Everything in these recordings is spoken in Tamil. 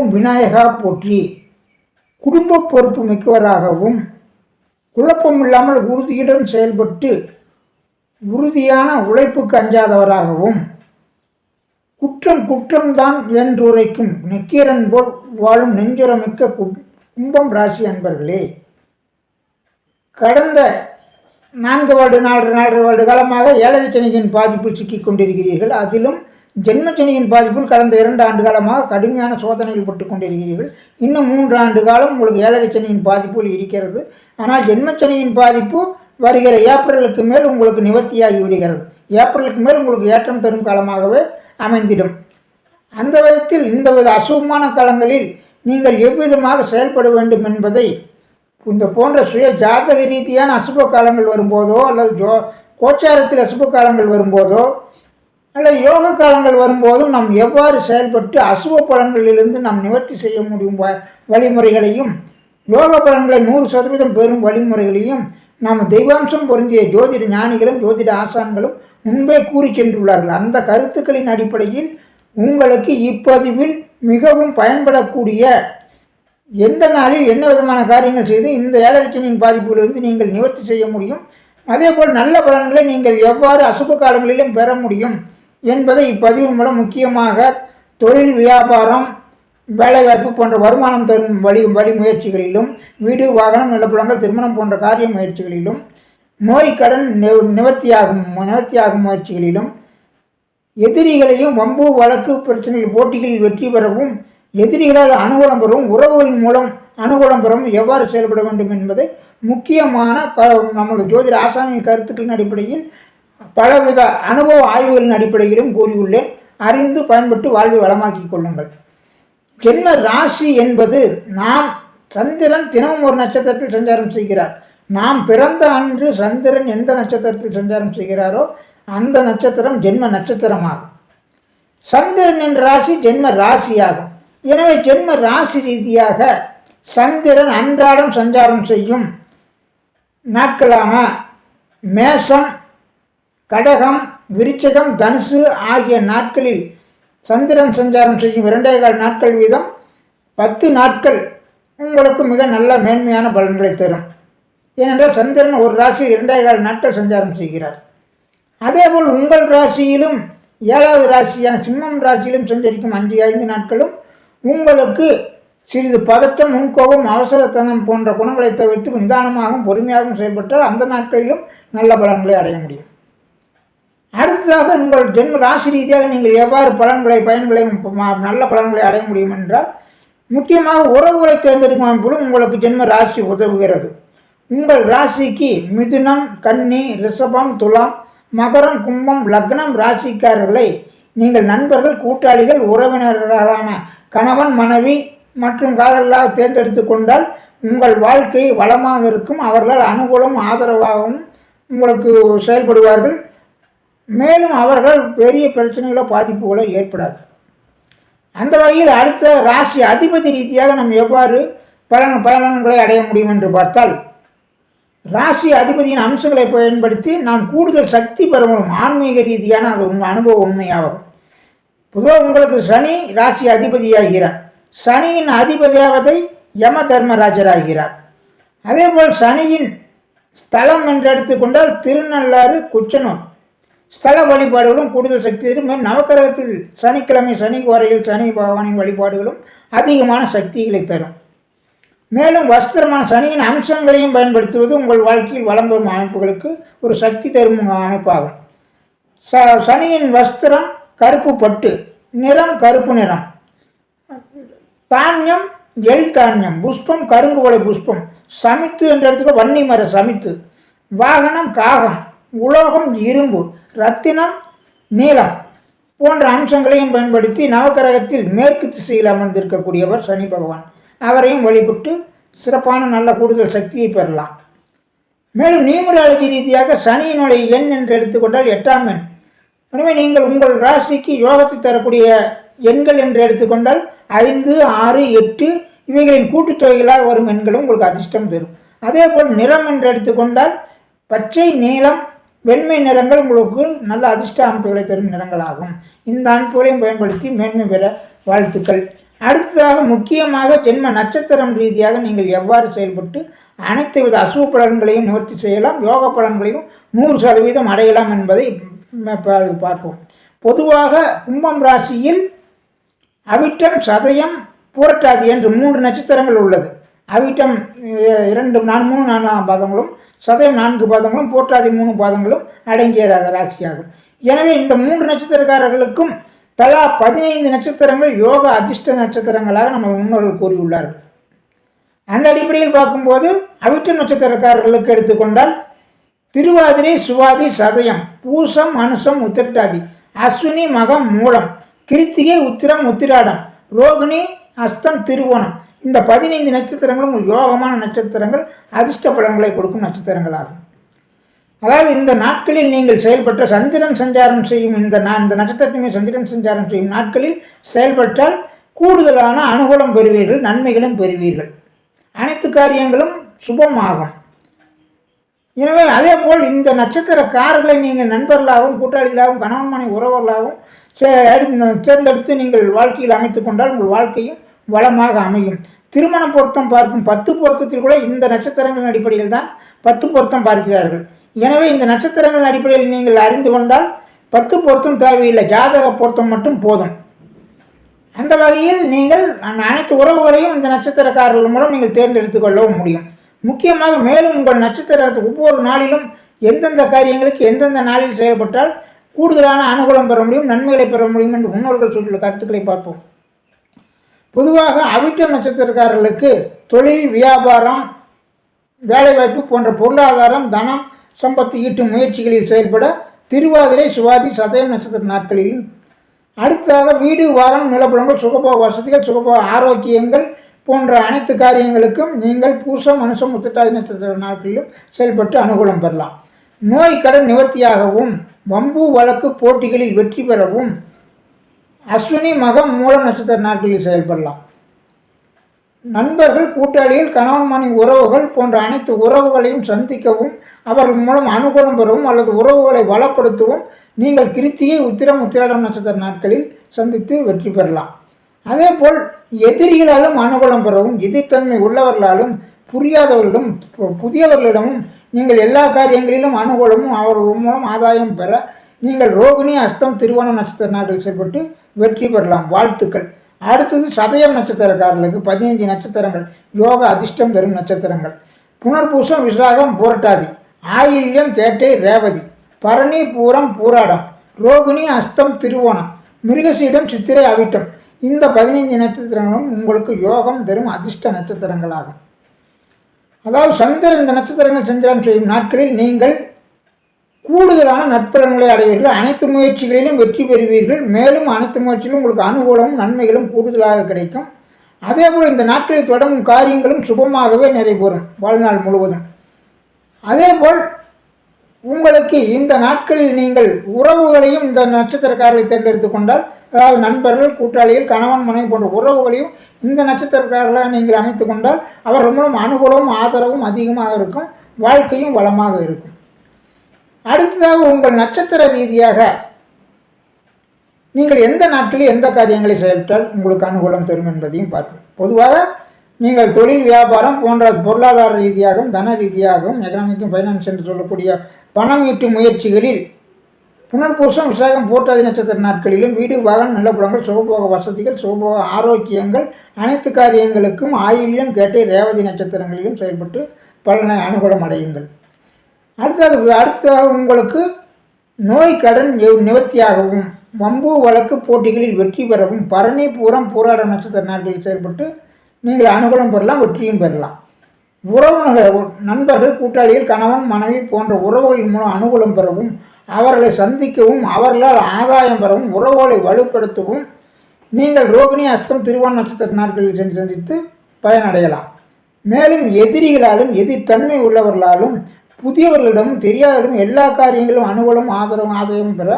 ஓம் விநாயகா போற்றி. குடும்ப பொறுப்பு மிக்கவராகவும் குழப்பம் இல்லாமல் உறுதியுடன் செயல்பட்டு உறுதியான உழைப்புக்கு அஞ்சாதவராகவும் குற்றம் குற்றம்தான் என்றுரைக்கும் நெக்கீரன் போல் வாழும் நெஞ்சுரமிக்க கும்பம் ராசி அன்பர்களே. கடந்த நான்கு வருட நாலு நாலு வருட காலமாக ஏழரை சனியின் பாதிப்பில் சிக்கிக் கொண்டிருக்கிறீர்கள். அதிலும் ஜென்மச்சனியின் பாதிப்பில் கடந்த இரண்டு ஆண்டு காலமாக கடுமையான சோதனைகள் பட்டு கொண்டிருக்கிறீர்கள் இன்னும் மூன்று ஆண்டு காலம் உங்களுக்கு ஏழரை சனியின் பாதிப்பில் இருக்கிறது. ஆனால் ஜென்மச்சனியின் பாதிப்பு வருகிற ஏப்ரலுக்கு மேல் உங்களுக்கு நிவர்த்தியாகி விடுகிறது. ஏப்ரலுக்கு மேல் உங்களுக்கு ஏற்றம் தரும் காலமாகவே அமைந்திடும். அந்த விதத்தில் இந்த வித அசுபமான காலங்களில் நீங்கள் எவ்விதமாக செயல்பட வேண்டும் என்பதை இந்த போன்ற சுய ஜாதக ரீதியான அசுப காலங்கள் வரும்போதோ அல்லது ஜோ கோச்சாரத்தில் அசுப காலங்கள் வரும்போதோ நல்ல யோக காலங்கள் வரும்போதும் நாம் எவ்வாறு செயல்பட்டு அசுவ பலன்களிலிருந்து நாம் நிவர்த்தி செய்ய முடியும் வ- வழிமுறைகளையும் யோக பலன்களை நூறு சதவீதம் பெறும் வழிமுறைகளையும் நாம் தெய்வாம்சம் பொருந்திய ஜோதிட ஞானிகளும் ஜோதிட ஆசான்களும் முன்பே கூறி சென்றுள்ளார்கள். அந்த கருத்துக்களின் அடிப்படையில் உங்களுக்கு இப்பதிவில் மிகவும் பயன்படக்கூடிய எந்த நாளில் என்ன விதமான காரியங்கள் செய்து இந்த ஏழரச்சனின் பாதிப்புகளிலிருந்து நீங்கள் நிவர்த்தி செய்ய முடியும்? அதேபோல் நல்ல பலன்களை நீங்கள் எவ்வாறு அசுப காலங்களிலும் பெற முடியும்? என்பதை இப்பதிவின் மூலம் முக்கியமாக தொழில் வியாபாரம் வேலைவாய்ப்பு போன்ற வருமானம் தரும் வழி வழி முயற்சிகளிலும் வீடு வாகனம் நிலப்புலங்கள் திருமணம் போன்ற காரிய முயற்சிகளிலும் நோய் கடன் நிவ- நிவர்த்தியாகும் நிவர்த்தியாகும் முயற்சிகளிலும் எதிரிகளையும் வம்பு வழக்கு பிரச்சனைகள் போட்டிகளில் வெற்றி பெறவும் எதிரிகளால் அனுகூலம் பெறவும் உறவுகளின் மூலம் அனுகூலம் பெறவும் எவ்வாறு செயல்பட வேண்டும் என்பதை முக்கியமான க நமது ஜோதிட ஆசானின் கருத்துக்களின் அடிப்படையில் பலவித அனுபவ ஆய்வுகளின் அடிப்படையிலும் கூறியுள்ளேன். அறிந்து பயன்பட்டு வாழ்வை வளமாக்கிக் கொள்ளுங்கள். ஜென்ம ராசி என்பது நாம் சந்திரன் தினமும் ஒரு நட்சத்திரத்தில் சஞ்சாரம் செய்கிறார். நாம் பிறந்த அன்று சந்திரன் எந்த நட்சத்திரத்தில் சஞ்சாரம் செய்கிறாரோ அந்த நட்சத்திரம் ஜென்ம நட்சத்திரமாகும். சந்திரன் என்ற ராசி ஜென்ம ராசியாகும். எனவே ஜென்ம ராசி ரீதியாக சந்திரன் அன்றாடம் சஞ்சாரம் செய்யும் நாட்களான மேசம் கடகம் விருச்சகம் தனுசு ஆகிய நாட்களில் சந்திரன் சஞ்சாரம் செய்யும் இரண்டே கால் நாட்கள் வீதம் பத்து நாட்கள் உங்களுக்கு மிக நல்ல மேன்மையான பலன்களை தரும். ஏனென்றால் சந்திரன் ஒரு ராசி இரண்டே கால் நாட்கள் சஞ்சாரம் செய்கிறார். அதேபோல் உங்கள் ராசியிலும் ஏழாவது ராசியான சிம்மம் ராசியிலும் சஞ்சரிக்கும் அஞ்சு ஐந்து நாட்களும் உங்களுக்கு சிறிது பதற்றம் முன்கோபம் அவசரத்தனம் போன்ற குணங்களை தவிர்த்து நிதானமாகவும் பொறுமையாகவும் செயல்பட்டால் அந்த நாட்களிலும் நல்ல பலன்களை அடைய முடியும். அடுத்ததாக உங்கள் ஜென்ம ராசி ரீதியாக நீங்கள் எவ்வாறு பலன்களை பயன்களை நல்ல பலன்களை அடைய முடியும் என்றால் முக்கியமாக உறவுகளை தேர்ந்தெடுக்கும் அமைப்பிலும் உங்களுக்கு ஜென்ம ராசி உதவுகிறது. உங்கள் ராசிக்கு மிதுனம் கன்னி ரிஷபம் துலாம் மகரம் கும்பம் லக்னம் ராசிக்காரர்களை நீங்கள் நண்பர்கள் கூட்டாளிகள் உறவினர்களான கணவன் மனைவி மற்றும் காதலாக தேர்ந்தெடுத்து கொண்டால் உங்கள் வாழ்க்கை வளமாக இருக்கும். அவர்களால் அனுகூலம் ஆதரவாகவும் உங்களுக்கு செயல்படுவார்கள். மேலும் அவர்கள் பெரிய பிரச்சனைகளோ பாதிப்புகளோ ஏற்படாது. அந்த வகையில் அடுத்த ராசி அதிபதி ரீதியாக நாம் எவ்வாறு பலன் பலன்களை அடைய முடியும் என்று பார்த்தால் ராசி அதிபதியின் அம்சங்களை பயன்படுத்தி நாம் கூடுதல் சக்தி பெற முடியும் ஆன்மீக ரீதியான அது உண்மை அனுபவ உண்மையாகும். பொதுவாக உங்களுக்கு சனி ராசி அதிபதியாகிறார். சனியின் அதிபதியாவதை யம தர்மராஜராகிறார் அதேபோல் சனியின் ஸ்தலம் என்று எடுத்துக்கொண்டால் திருநள்ளாறு குச்சனூர். ஸ்தல வழிபாடுகளும் கூடுதல் சக்தி தரும். நவக்கிரகத்தில் சனிக்கிழமை சனி கோரையில் சனி பகவானின் வழிபாடுகளும் அதிகமான சக்திகளை தரும். மேலும் வஸ்திரமான சனியின் அம்சங்களையும் பயன்படுத்துவது உங்கள் வாழ்க்கையில் வளம் பெறும் அமைப்புகளுக்கு ஒரு சக்தி தரும் அமைப்பாகும். ச சனியின் வஸ்திரம் கருப்பு பட்டு நிறம் கருப்பு நிறம். தானியம் எல் தானியம் புஷ்பம் கருங்குவளை புஷ்பம் சமித்து என்ற இடத்துக்கு வன்னி மர சமித்து வாகனம் காகம் உலோகம் இரும்பு ரத்தினம் நீளம் போன்ற அம்சங்களையும் பயன்படுத்தி நவக்கிரகத்தில் மேற்கு திசையில் அமர்ந்திருக்கக்கூடியவர் சனி பகவான். அவரையும் வழிபட்டு சிறப்பான நல்ல கூடுதல் சக்தியை பெறலாம். மேலும் நியூமராலஜி ரீதியாக சனியினுடைய எண் என்று எடுத்துக்கொண்டால் எட்டாம் எண். எனவே நீங்கள் உங்கள் ராசிக்கு யோகத்தை தரக்கூடிய எண்கள் என்று எடுத்துக்கொண்டால் ஐந்து ஆறு எட்டு இவைகளின் கூட்டுத்தொகைகளாக வரும் எண்களும் உங்களுக்கு அதிர்ஷ்டம் தரும். அதேபோல் நிறம் என்று எடுத்துக்கொண்டால் பச்சை நீளம் வெண்மை நிறங்கள் உங்களுக்கு நல்ல அதிர்ஷ்ட அமைப்புகளை தரும் நிறங்களாகும். இந்த அமைப்புகளையும் பயன்படுத்தி மேன்மை பெற வாழ்த்துக்கள். அடுத்ததாக முக்கியமாக ஜென்ம நட்சத்திரம் ரீதியாக நீங்கள் எவ்வாறு செயல்பட்டு அனைத்து வித அசுவ பலன்களையும் நிவர்த்தி செய்யலாம் யோக பலன்களையும் நூறு சதவீதம் அடையலாம் என்பதை பார்ப்போம். பொதுவாக கும்பம் ராசியில் அவிட்டம் சதயம் பூரட்டாதி என்று மூன்று நட்சத்திரங்கள் உள்ளது. அவிட்டம் இரண்டு நான் மூணு நான்காம் பாதங்களும் சதயம் நான்கு பாதங்களும் போற்றாதி மூணு பாதங்களும் அடங்கிய ராசியாகும். எனவே இந்த மூன்று நட்சத்திரக்காரர்களுக்கும் தலா பதினைந்து நட்சத்திரங்கள் யோக அதிர்ஷ்ட நட்சத்திரங்களாக நம்ம முன்னோர்கள் கூறியுள்ளார்கள். அந்த அடிப்படையில் பார்க்கும்போது அவிட்ட நட்சத்திரக்காரர்களுக்கு எடுத்துக்கொண்டால் திருவாதிரை சுவாதி சதயம் பூசம் அனுசம் உத்திரட்டாதி அஸ்வினி மகம் மூலம் கிருத்திகை உத்திரம் உத்திராடம் ரோகிணி அஸ்தம் திருவோணம் இந்த பதினைந்து நட்சத்திரங்களும் யோகமான நட்சத்திரங்கள் அதிர்ஷ்ட பலன்களை கொடுக்கும் நட்சத்திரங்களாகும். அதாவது இந்த நாட்களில் நீங்கள் செயல்பட்ட சந்திரன் சஞ்சாரம் செய்யும் இந்த நான் இந்த நட்சத்திரத்தையுமே சந்திரன் சஞ்சாரம் செய்யும் நாட்களில் செயல்பட்டால் கூடுதலான அனுகூலம் பெறுவீர்கள் நன்மைகளும் பெறுவீர்கள். அனைத்து காரியங்களும் சுபமாகும். எனவே அதே போல் இந்த நட்சத்திரக்காரர்களை நீங்கள் நண்பர்களாகவும் கூட்டாளிகளாகவும் கணவன் மனை உறவர்களாகவும் சே- தேர்ந்தெடுத்து நீங்கள் வாழ்க்கையில் அமைத்து கொண்டால் உங்கள் வாழ்க்கையும் வளமாக அமையும். திருமண பொருத்தம் பார்க்கும் பத்து பொருத்தத்தில் கூட இந்த நட்சத்திரங்களின் அடிப்படையில் தான் பத்து பொருத்தம் பார்க்கிறார்கள். எனவே இந்த நட்சத்திரங்களின் அடிப்படையில் நீங்கள் அறிந்து கொண்டால் பத்து பொருத்தம் தேவையில்லை. ஜாதக பொருத்தம் மட்டும் போதும். அந்த வகையில் நீங்கள் அனைத்து உறவுகளையும் இந்த நட்சத்திரக்காரர்கள் மூலம் நீங்கள் தேர்ந்தெடுத்து கொள்ளவும் முடியும். முக்கியமாக மேலும் உங்கள் நட்சத்திரத்தை ஒவ்வொரு நாளிலும் எந்தெந்த காரியங்களுக்கு எந்தெந்த நாளில் செயல்பட்டால் கூடுதலான அனுகூலம் பெற முடியும் நன்மைகளை பெற முடியும் என்று முன்னோர்கள் சொல்லியுள்ள கருத்துக்களை பார்ப்போம். பொதுவாக அவிட்ட நட்சத்திரக்காரர்களுக்கு தொழில் வியாபாரம் வேலைவாய்ப்பு போன்ற பொருளாதாரம் தனம் சம்பத்து ஈட்டும் முயற்சிகளில் செயல்பட திருவாதிரை சுவாதி சதயம் நட்சத்திர நாட்களிலும் அடுத்ததாக வீடு வாகனம் நிலப்புலங்கள் சுகபோக வசதிகள் சுகபோக ஆரோக்கியங்கள் போன்ற அனைத்து காரியங்களுக்கும் நீங்கள் பூசம் மனுஷம் முத்துட்டாதி நட்சத்திர நாட்களிலும் செயல்பட்டு அனுகூலம் பெறலாம். நோய் கடன் நிவர்த்தியாகவும் வம்பு வழக்கு போட்டிகளில் வெற்றி பெறவும் அஸ்வினி மகம் மூலம் நட்சத்திர நாட்களில் செயல்படலாம். நண்பர்கள் கூட்டாளிகள் கணவன் மனைவி உறவுகள் போன்ற அனைத்து உறவுகளையும் சந்திக்கவும் அவர்கள் மூலம் அனுகூலம் பெறவும் அல்லது உறவுகளை வளப்படுத்தவும் நீங்கள் கிருத்தியை உத்திரம் உத்திராடம் நட்சத்திர நாட்களில் சந்தித்து வெற்றி பெறலாம். அதே போல் எதிரிகளாலும் அனுகூலம் பெறவும் எதிர்த்தன்மை உள்ளவர்களாலும் புரியாதவர்களிடம் பு- புதியவர்களிடமும் நீங்கள் எல்லா காரியங்களிலும் அனுகூலமும் அவர்கள் மூலம் ஆதாயம் பெற நீங்கள் ரோகிணி அஸ்தம் திருவோணம் நட்சத்திர நாட்டில் செயல்பட்டு வெற்றி பெறலாம். வாழ்த்துக்கள். அடுத்தது சதயம் நட்சத்திரக்காரர்களுக்கு பதினைஞ்சு நட்சத்திரங்கள். யோக அதிர்ஷ்டம் தரும் நட்சத்திரங்கள். புனர்பூசம் விசாகம் புரட்டாதி. ஆயில்யம் கேட்டை ரேவதி. பரணி பூரம் பூராடம். ரோகிணி அஸ்தம் திருவோணம். மிருகசீடம் சித்திரை அவிட்டம். இந்த பதினைஞ்சு நட்சத்திரங்களும் உங்களுக்கு யோகம் தரும் அதிர்ஷ்ட நட்சத்திரங்களாகும். அதாவது சந்திரன் இந்த நட்சத்திரங்கள் சந்திரன் செய்யும் நாட்களில் நீங்கள் கூடுதலான நட்பலன்களை அடைவீர்கள். அனைத்து முயற்சிகளிலும் வெற்றி பெறுவீர்கள். மேலும் அனைத்து முயற்சியிலும் உங்களுக்கு அனுகூலமும் நன்மைகளும் கூடுதலாக கிடைக்கும். அதேபோல் இந்த நாட்களில் தொடங்கும் காரியங்களும் சுபமாகவே நிறைவேறும் வாழ்நாள் முழுவதும். அதேபோல் உங்களுக்கு இந்த நாட்களில் நீங்கள் உறவுகளையும் இந்த நட்சத்திரக்காரர்களை தேர்ந்தெடுத்து கொண்டால் அதாவது நண்பர்கள் கூட்டாளிகள் கணவன் மனைவி போன்ற உறவுகளையும் இந்த நட்சத்திரக்காரர்களாக நீங்கள் அமைத்து கொண்டால் அவர்கள் மூலம் அனுகூலமும் ஆதரவும் அதிகமாக இருக்கும். வாழ்க்கையும் வளமாக இருக்கும். அடுத்ததாக உங்கள் நட்சத்திர ரீதியாக நீங்கள் எந்த நாட்களில் எந்த காரியங்களை செயல்பட்டால் உங்களுக்கு அனுகூலம் தரும் என்பதையும் பார்ப்போம். பொதுவாக நீங்கள் தொழில் வியாபாரம் போன்ற பொருளாதார ரீதியாகவும் தன ரீதியாகவும் எக்கனாமிக்கும் ஃபைனான்ஸ் என்று சொல்லக்கூடிய பணம் ஈட்டும் முயற்சிகளில் புனர்பூசம் விசாகம் போட்டாதி நட்சத்திர நாட்களிலும் வீடு வாகனம் நிலப்புலங்கள் சுகபோக வசதிகள் சுகபோக ஆரோக்கியங்கள் அனைத்து காரியங்களுக்கும் ஆயிலும் கேட்டை ரேவதி நட்சத்திரங்களிலும் செயல்பட்டு பலனை அனுகூலம் அடையுங்கள். அடுத்தது அடுத்ததாக உங்களுக்கு நோய் கடன் நிவர்த்தியாகவும் வம்பு வழக்கு போட்டிகளில் வெற்றி பெறவும் பரணி பூரம் போராட நட்சத்திர நாட்களில் செயல்பட்டு நீங்கள் அனுகூலம் பெறலாம் வெற்றியும் பெறலாம். உறவினர்கள் நண்பர்கள் கூட்டாளிகள் கணவன் மனைவி போன்ற உறவுகளின் மூலம் அனுகூலம் பெறவும் அவர்களை சந்திக்கவும் அவர்களால் ஆதாயம் பெறவும் உறவுகளை வலுப்படுத்தவும் நீங்கள் ரோகிணி அஸ்தம் திருவான் நட்சத்திர நாட்களில் சென்று சந்தித்து பயனடையலாம். மேலும் எதிரிகளாலும் எதிர்த்தன்மை உள்ளவர்களாலும் புதியவர்களிடம் தெரியாதவரிடம் எல்லா காரியங்களும் அனுகூலம் ஆதரவும் ஆதாயம் பெற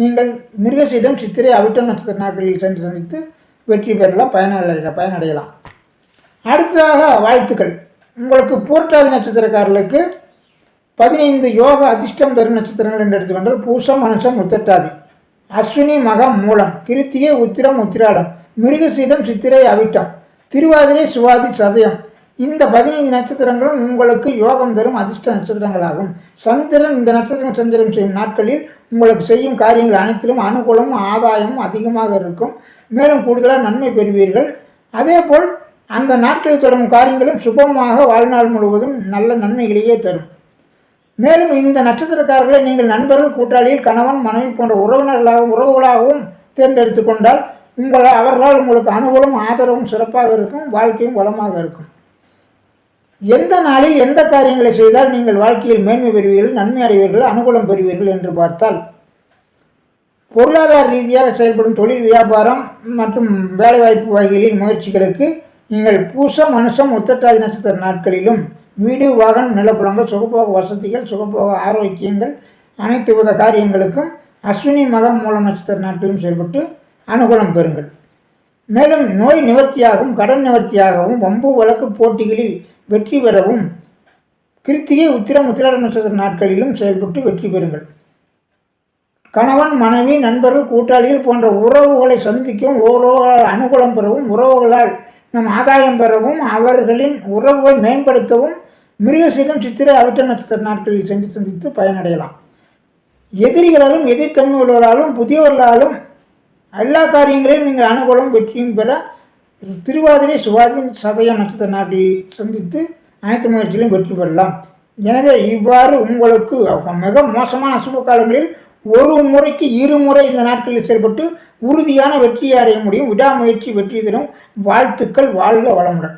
நீங்கள் மிருகசீடம் சித்திரை அவிட்டம் நட்சத்திர நாட்களில் சென்று சந்தித்து வெற்றி பெறலாம் பயனடைய பயனடையலாம். அடுத்ததாக வாழ்த்துக்கள். உங்களுக்கு பூர்ட்டாதி நட்சத்திரக்காரர்களுக்கு பதினைந்து யோக அதிர்ஷ்டம் தரும் நட்சத்திரங்கள் என்று எடுத்துக்கொண்டால் பூசம் மனுஷம் உத்தட்டாதி அஸ்வினி மகம் மூலம். கிருத்திகை உத்திரம் உத்திராடம். மிருகசீடம் சித்திரை அவிட்டம். திருவாதிரை சுவாதி சதயம். இந்த பதினைந்து நட்சத்திரங்களும் உங்களுக்கு யோகம் தரும் அதிர்ஷ்ட நட்சத்திரங்களாகும். சந்திரன் இந்த நட்சத்திரம் சந்திரன் செய்யும் நாட்களில் உங்களுக்கு செய்யும் காரியங்கள் அனைத்திலும் அனுகூலமும் ஆதாயமும் அதிகமாக இருக்கும். மேலும் கூடுதலாக நன்மை பெறுவீர்கள். அதேபோல் அந்த நாட்களில் தொடங்கும் காரியங்களும் சுபமாக வாழ்நாள் முழுவதும் நல்ல நன்மைகளையே தரும். மேலும் இந்த நட்சத்திரக்காரர்களை நீங்கள் நண்பர்கள் கூட்டாளியில் கணவன் மனைவி போன்ற உறவினர்களாகவும் உறவுகளாகவும் தேர்ந்தெடுத்து கொண்டால் உங்களை அவர்களால் உங்களுக்கு அனுகூலம் ஆதரவும் சிறப்பாக இருக்கும் வாழ்க்கையும் வளமாக இருக்கும். எந்த நாளில் எந்த காரியங்களை செய்தால் நீங்கள் வாழ்க்கையில் மேன்மை பெறுவீர்கள் நன்மை அடைவீர்கள் அனுகூலம் பெறுவீர்கள் என்று பார்த்தால் பொருளாதார ரீதியாக செயல்படும் தொழில் வியாபாரம் மற்றும் வேலைவாய்ப்பு வகைகளின் முயற்சிகளுக்கு நீங்கள் பூசம் மனுஷம் உத்தட்டாதி நட்சத்திர நாட்களிலும் வீடு வாகனம் நிலப்புலங்கள் சுகபோக வசதிகள் சுகபோக ஆரோக்கியங்கள் அனைத்து வித காரியங்களுக்கும் அஸ்வினி மகம் மூலம் நட்சத்திர நாட்களிலும் செயல்பட்டு அனுகூலம் பெறுங்கள். மேலும் நோய் நிவர்த்தியாகவும் கடன் நிவர்த்தியாகவும் வம்பு வழக்கு போட்டிகளில் வெற்றி பெறவும். கிருத்திகை உத்திரம் உத்திராட நட்சத்திர நாட்களிலும் செயல்பட்டு வெற்றி பெறுங்கள். கணவன் மனைவி நண்பர்கள் கூட்டாளிகள் போன்ற உறவுகளை சந்திக்கவும் உறவுகளால் அனுகூலம் பெறவும் உறவுகளால் நம் ஆதாயம் பெறவும் அவர்களின் உறவுகளை மேம்படுத்தவும் மிருகசீகம் சித்திரை அவிட்ட நட்சத்திர நாட்களில் சென்று சந்தித்து பயனடையலாம். எதிரிகளாலும் எதிர்த்தன்மை உள்ளவர்களாலும் புதியவர்களாலும் எல்லா காரியங்களையும் நீங்கள் அனுகூலம் வெற்றியும் பெற திருவாதிரை சுவாதின் சதய நட்சத்திர நாட்டை சந்தித்து அனைத்து முயற்சியிலும் வெற்றி பெறலாம். எனவே இவ்வாறு உங்களுக்கு மிக மோசமான சுப காலங்களில் ஒரு முறைக்கு இருமுறை இந்த நாட்களில் செயல்பட்டு உறுதியான வெற்றியை அடைய முடியும். விடாமுயற்சி வெற்றி தரும். வாழ்த்துக்கள். வாழ்க வளமுடன்.